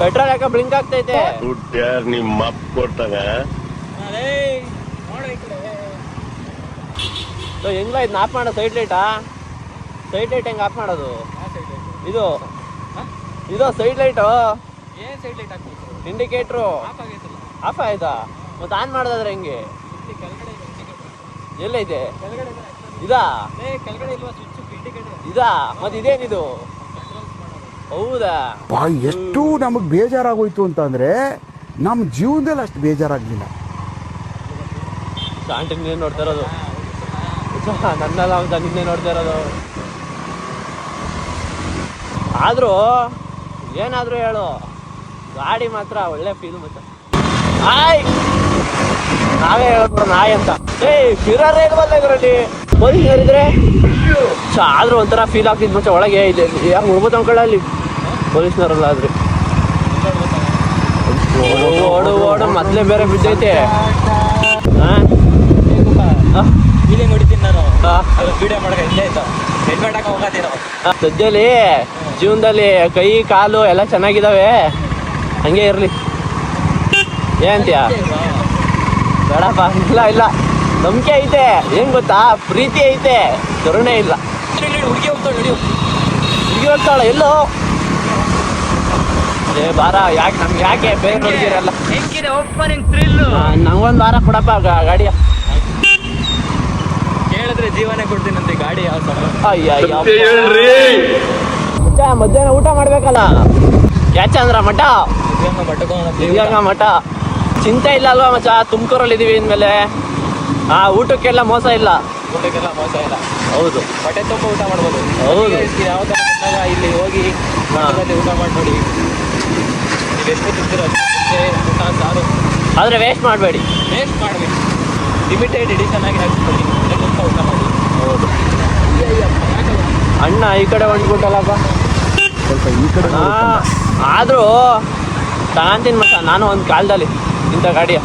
Petrol ಯಾಕೆ blink ಆಗ್ತೈತೆ. ದುಡ್ಡು ಯಾರು ನಿಮ್ಮ ಅಪ್ಪ ಕೊಡ್ತಾನ? ಸೊ ಹೆಂಗ್ಲ ಇದನ್ನ ಆಫ್ ಮಾಡೋ ಸೈಡ್ ಲೈಟಾ? ಸೈಡ್ ಲೈಟ್ ಹೆಂಗೆ ಆಫ್ ಮಾಡೋದು? ಇದು ಇದು ಸೈಡ್ ಲೈಟು? ಏನ್ ಸೈಡ್ ಲೈಟ್ ಹಾಕ್ಬೇಕು? ಇಂಡಿಕೇಟ್ರು ಆಫ್ ಆಗೈತಲ್ಲ. ಆಫ್ ಆಯ್ತಾ? ಮತ್ತೆ ಆನ್ ಮಾಡೋದಾದ್ರೆ ಹೆಂಗೆ. ಎಲ್ಲೈತೆ? ಕೆಳಗಡೆ ಇದೆ. ಇದಾ? ಏ ಕೆಳಗಡೆ ಇಲ್ವಾ? ಸ್ವಿಚ್ ಇಂಡಿಕೇಟರ್ ಇದಾ? ಮತ್ತೆ ಇದೇನಿದು? ಹೌದಾ? ಎಷ್ಟು ನಮಗೆ ಬೇಜಾರಾಗೋಯ್ತು ಅಂತಂದ್ರೆ ನಮ್ಮ ಜೀವನದಲ್ಲಿ ಅಷ್ಟು ಬೇಜಾರಾಗ್ಲಿಲ್ಲ. ಆಂಟಿ ನೀನು ನೋಡ್ತಾ ಇರೋದು? ನನ್ನೆಲ್ಲ ಅಂತ ನಿನ್ನೆ ನೋಡ್ತಾ ಇರೋದು? ಆದ್ರೂ ಏನಾದ್ರೂ ಹೇಳು. ಗಾಡಿ ಮಾತ್ರ ಒಳ್ಳೆ ಫೀಲ್ ಮತ್ತೆ. ಆಯ್ ನಾವೇ ಹೇಳ್ಬೋದು ನಾಯಿ ಅಂತ. ಏಯ್ ಫಿರರ್ ಇಲ್ವಲ್ಲ ಇದರಲ್ಲಿ? ಪೊಲೀಸ್ ಹೇಳಿದ್ರೆ ಆದ್ರೂ ಒಂಥರ ಫೀಲ್ ಆಗ್ತಿದ್ ಮತ್ತೆ ಒಳಗೆ ಇದೆ. ಯಾಕೆ ಹೋಗ್ಬೋದು ಅಂಕೊಳ್ಳಿ ಪೊಲೀಸ್ನವರಲ್ಲ ಆದ್ರೆ ಓಡು ಓಡು, ಮೊದ್ಲೇ ಬೇರೆ ಬಿದ್ದೈತೆ. ಇಲ್ಲೇ ನಾನು ಸದ್ಯದಲ್ಲಿ ಜೀವನದಲ್ಲಿ ಕೈ, ಕಾಲು ಎಲ್ಲ ಚೆನ್ನಾಗಿದಾವೆ. ಹಂಗೆ ಇರ್ಲಿ. ಏನಂತೀಯ ಬೇಡಪ್ಪ, ಇಲ್ಲ ಇಲ್ಲ. ನಂಬಿಕೆ ಐತೆ. ಏನ್ ಗೊತ್ತಾ? ಪ್ರೀತಿ ಐತೆ. ಕರುಣೆ ಇಲ್ಲ. ಹುಡುಗಿ ಹೋಗ್ತಾಳೆ ಹುಡುಗಿ ಹೋಗ್ತಾಳ, ಎಲ್ಲೋ. ಬಾರ ಯಾಕೆ ನಮ್ಗೆ ಯಾಕೆ ಬೇರೆ ನೋಡಿದಿರಲ್ಲ ಹೆಂಗಿದೆ ಓಪನಿಂಗ್ ಥ್ರಿಲ್ ನಂಗೊಂದು ವಾರ ಕೊಡಪ್ಪ ಗಾಡಿಯ ಕೇಳಿದ್ರೆ ಜೀವನ ಕೊಡ್ತೀನಂತೆ ಗಾಡಿ ಯಾವ ಸಲ ಮಧ್ಯಾಹ್ನ ಊಟ ಮಾಡ್ಬೇಕಲ್ಲ? ಯಾಚಂದ್ರ ಮಠ? ದಿವ್ಯಾಂಗ ಮಠ. ಚಿಂತೆ ಇಲ್ಲ ಅಲ್ವಾ ಮಚ್ಚ? ತುಮಕೂರಲ್ಲಿ ಇದೀವಿ ಇನ್ಮೇಲೆ. ಆ ಊಟಕ್ಕೆಲ್ಲ ಮೋಸ ಇಲ್ಲ. ಊಟಕ್ಕೆಲ್ಲ ಮೋಸ ಇಲ್ಲ. ಹೌದು. ಬಟ್ಟೆ ತುಂಬ ಊಟ ಮಾಡ್ಬೋದು. ಹೌದು. ಯಾವ ಥರ ಇಲ್ಲಿ ಹೋಗಿ ಊಟ ಮಾಡಿ ನೋಡಿ ನೀವು ಎಷ್ಟು ತಿಂತೀರೋ? ಅಷ್ಟು ಮುದ್ದೆ, ಊಟ ಸಾರು? ಆದ್ರೆ ವೇಸ್ಟ್ ಮಾಡಬೇಡಿ. ವೇಸ್ಟ್ ಮಾಡಬೇಡಿ. ಲಿಮಿಟೆಡ್ ಎಡಿಷನ್ ಆಗಿ ಹಾಕ್ಸ್ಕೊಳ್ಳಿ ತುಂಬ ಊಟ ಮಾಡಿ. ಹೌದು. ಅಣ್ಣ ಈ ಕಡೆ ಹೊಂಟ್ಬಿಟ್ಟಲ್ಲಪ್ಪ ಸ್ವಲ್ಪ ಈ ಕಡೆ ಆದರೂ ಆದ್ರೂ ಮಸ ನಾನು ಒಂದು ಕಾಲದಲ್ಲಿ ಇಂಥ ಗಾಡಿಯ.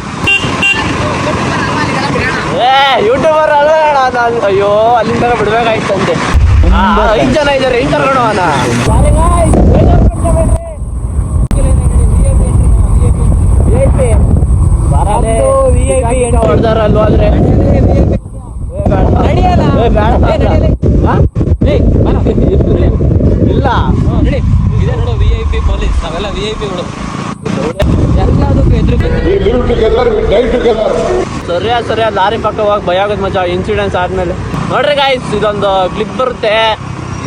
ಏ ಯೂಟ್ಯೂಬರ್ ಅಲ್ಲ ನಾನು. ಅಯ್ಯೋ ಅಲ್ಲಿಂದ ಬಿಡ್ಬೇಕಾಯ್ತು ಅಂತೆ ಆ, ಐದ್ ಜನ ಇದ್ದಾರೆ ಇಂಟರ್ ಕರ್ಕೊಂಡು ನಡಿಯಲ್ಲ. ಹಾ? ಇಲ್ಲ. ಇದೇ ನೋಡು ವಿ ಐ ಪಿ ಪೊಲೀಸ್ ನಾವೆಲ್ಲ ವಿ ಐ ಪಿಗಳು ಎಲ್ಲದಕ್ಕೂ ಎದುರು ಸರಿಯಾ ಸರಿಯಾ. ಲಾರಿ ಪಕ್ಕ ಹೋಗಿ ಭಯ ಆಗೋದು ಮಜಾ. ಇನ್ಸಿಡೆನ್ಸ್ ಆದ್ಮೇಲೆ. ನೋಡ್ರಿ ಗಾಯ್ಸ್ ಇದೊಂದು ಕ್ಲಿಪ್ ಬರುತ್ತೆ.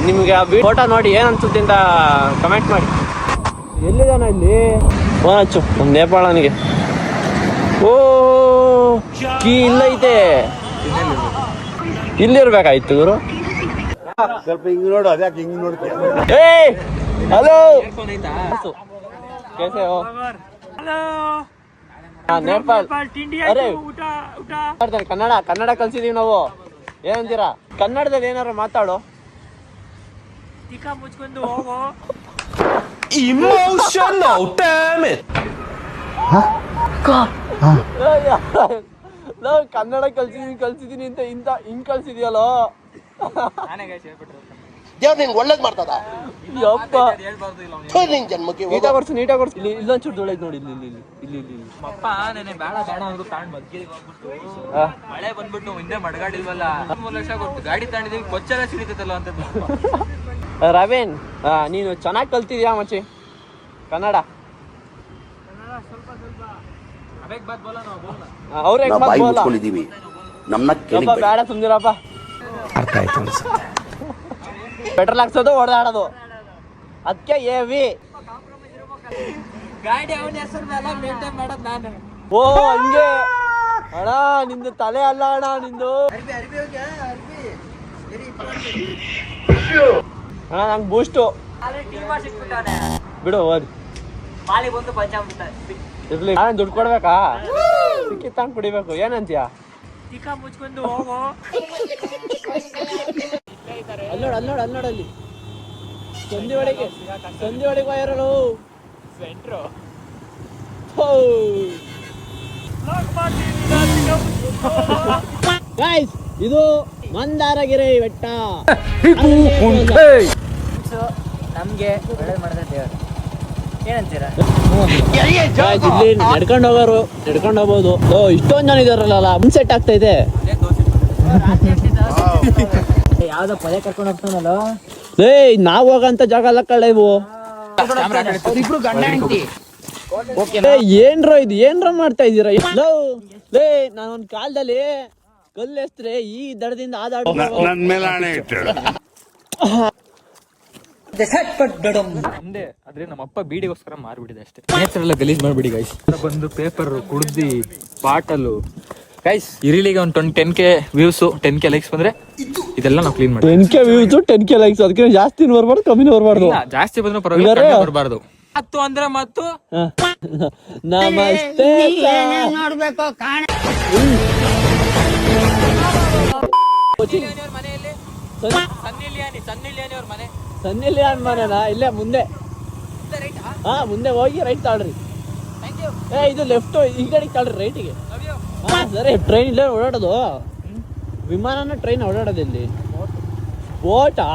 ನಿಮ್ಗೆ ಫೋಟೋ ನೋಡಿ ಏನ್ ಅನ್ಸುತ್ತೆ ಅಂತ ಕಮೆಂಟ್ ಮಾಡಿ. ಎಲ್ಲಿದಾನ ಇಲ್ಲಿ? ಫೋನ್ ಹಚ್ಚು ನಮ್ಮ ನೇಪಾಳನಿಗೆ. ಓ ಕೀ ಇಲ್ಲ ಐತೆ ಇಲ್ಲಿರ್ಬೇಕಾಯ್ತು ಗುರು ಸ್ವಲ್ಪ ಹಿಂಗ್ ನೋಡು ಅದ್ಯಾಕೆ ಹಿಂಗ್ ನೋಡ್ತೀಯ ಏ ಹಲೋ ಫೋನ್ ಐತಾ कैसे हो ಹಾ ನೇಪಾಲ್ ಅರೆ ಮಾತಾಡ್ತಾರೆ ಕನ್ನಡ ಕನ್ನಡ ಕಲ್ಸಿದೀವಿ ನಾವು ಏನಂತೀರಾ ಕನ್ನಡದಲ್ಲಿ ಏನಾರು ಮಾತಾಡು ನಾವು ಕನ್ನಡ ಕಲ್ಸಿದೀನಿ ಕಲ್ಸಿದೀನಿ ಅಂತ ಇಂತ ಹಿಂಗ್ ಕಲ್ಸಿದ್ಯಲ್ಲೋ? ನಾನೇ ಗೈಸ್ ಹೇಳ್ಬಿಟ್ರು. ದೇವ್ರು ನಿನ್ಗೆ ಒಳ್ಳೇದ್ ಮಾಡ್ತದ? ಯಪ್ಪ. ಹೇಳ್ಬಾರ್ದು ಇಲ್ಲ ಅವ್ನು. ಥು, ನಿನ್ ಜನ್ಮಕ್ಕೆ ನೀಟಾಗಿ ಕೊಡ್ಸು ನೀಟಾಗಿ ಕೊಡ್ಸು ಇಲ್ಲಿ ಇಲ್ಲೊಂಚೂರು ಧೂಳೈತೆ ನೋಡಿ ಇಲ್ಲಿ ಇಲ್ಲಿ ಇಲ್ಲಿ ಇಲ್ಲಿ ಇಲ್ಲಿ. ಅಪ್ಪ ನೆನೆ ಬೇಡ ಬೇಡ ಅಂದ್ರು ತಾಂಡ್ ಮದ್ಗಿರಿಗೆ ಹೋಗ್ಬಿಟ್ಟು. ಆ, ಮಳೆ ಬಂದ್ಬಿಟ್ಟು ಹಿಂದೆ ಮಡಗಾಡಿಲ್ವಲ್ಲ. ಮೂರು ಲಕ್ಷ ಕೊಟ್ಟು ಗಾಡಿ ತಾಂಡಿದೀವಿ ಕೊಚ್ಚರ ಸಿಡಿತೈತಲ್ಲ ಅಂತ ರವೀನ್ ಆ, ನೀನು ಚೆನ್ನಾಗಿ ಕಲ್ತಿದ್ಯಾ ಮಚ್ಚಿ? ಕನ್ನಡ. ಅವ್ರ ನಾವು ಬಾಯಿ ಮುಚ್ಕೊಂಡಿದೀವಿ. ನಮ್ಮನ್ನ ಕೇಳಿ ಬೇಡ. ಸುಂದಿರಪ್ಪ ಅರ್ಥ ಆಯ್ತು ಅನ್ಸುತ್ತೆ. ಪೆಟ್ರೋಲ್ ಹಾಕ್ಸೋದು ಹೊಡೆದಾಡೋದು ಅದಕ್ಕೆ ಎ ವಿ ಗಾಡಿ ಅವನ ಹೆಸರು ಮೇಲೆ ಮೇಂಟೈನ್ ಮಾಡೋದು ನಾನು. ಓ ಹಂಗೆ. ಅಣ್ಣ ನಿಂದು ತಲೆ ಅಲ್ಲ ಅಣ್ಣ ನಿಂದು. ಅಣ್ಣ ನಂಗೆ ಬೂಸ್ಟು ಬಿಡು ಓದಿ ಮಾಲಿ ಬಂದು ಇರ್ಲಿ. ನಾನು ದುಡ್ಡು ಕೊಡ್ಬೇಕಾ? ಸಿಕ್ಕಿತ್ತಂಗ್ ಕುಡಿಬೇಕು. ಏನಂತೀಯ ತಿಕ್ಕ ಮುಚ್ಕೊಂಡು ಹೋಗೋ. ಸಂಧಿ ಒಳಗೆ ಸಂಧಿ ಒಳಗೆ ವೈರಲು ಸೆಂಟ್ರು ಗೈಸ್ ಇದು ಮಂದಾರಗಿರಿ ಬೆಟ್ಟ. ನಮ್ಗೆ ಒಳ್ಳೇದು ಮಾಡಿದ್ರೆ ದೇವರು. ಏನಂತೀರಾ? ಇಲ್ಲಿ ನಡ್ಕೊಂಡು ಹೋಗೋರು ನಡ್ಕೊಂಡು ಹೋಗ್ಬೋದು. ಓ ಇಷ್ಟೊಂದು ಜನ ಇದಾರಲ್ಲ ಸೆಟ್ ಆಗ್ತಾ ಇದೆ. ಯಾವ್ದೋ ಪದೇ ಕರ್ಕೊಂಡು ಹೋಗ್ತಾನಲ್ಲ? ಲೇ ನಾವ್ ಹೋಗಂತ ಜಾಗ ಅಲ್ಲ ಕಳ್ಳ ಇವು. ಏನ್ರೋ ಇದು ಏನ್ರ ಮಾಡ್ತಾ ಇದೀರ ಲೋ, ಲೇ ನಾನೊಂದ್ ಕಾಲದಲ್ಲಿ ಕಲ್ಲು ಎಸ್ತ್ರೆ ಈ ದಡದಿಂದ ಆ ದಡ ನನ್ ಮೇಲೆ ಹಣೆ ಇಟ್ಟು ಮುಂದೆ ಆದ್ರೆ ನಮ್ಮ ಅಪ್ಪ ಬೀಡಿಗೋಸ್ಕರ ಮಾರ್ಬಿಟ್ಟಿದೆ ಅಷ್ಟೇ. ನೇಚರ್ ಎಲ್ಲ ಗಲೀಜ್ ಮಾಡ್ಬಿಡಿ ಗೈಸ್ ಬಂದು ಪೇಪರ್ ಕುಡ್ದಿ ಬಾಟಲು ಗೈಸ್ ಇರಿಲಿಗೆ ಒಂದು twenty ten K views ten K likes ಬಂದ್ರೆ ಇದೆಲ್ಲ ನಾವು ಕ್ಲೀನ್ ಮಾಡ್ತೀವಿ. Ten K views ten K likes ಅದಕ್ಕೆ ಜಾಸ್ತಿ ಬರ್ಬಾರ್ದು ಕಮ್ಮಿ ಬರಬಾರ್ದು. ಜಾಸ್ತಿ ಬಂದ್ರೆ ಪರವಾಗಿಲ್ಲ ಬರಬಾರ್ದು. ಹತ್ತು ಅಂದ್ರೆ ಮತ್ತು? ನಮಸ್ತೆ ನೋಡ್ಬೇಕು ಸನ್ನಿಲಿಯಾನಿ ಸನ್ನಿಲಿಯಾನಿ ಅವ್ರ ಸನ್ನಿ ಲಿಯಾನ್ ಮನೇನ ಇಲ್ಲೇ ಮುಂದೆ. ಹಾ ಮುಂದೆ ಹೋಗಿ ರೈಟ್ ತಾಳ್ರಿ. ಏ ಇದು ಲೆಫ್ಟ್ ಈ ಕಡೆಗೆ ತಾಳ್ರಿ ರೈಟಿಗೆ. ಹಾ ಸರಿ ಟ್ರೈನ್ ಇಲ್ಲೇ ಓಡಾಡೋದು. ವಿಮಾನನ ಟ್ರೈನ್ ಓಡಾಡೋದು ಇಲ್ಲಿ. ಬೋಟಾ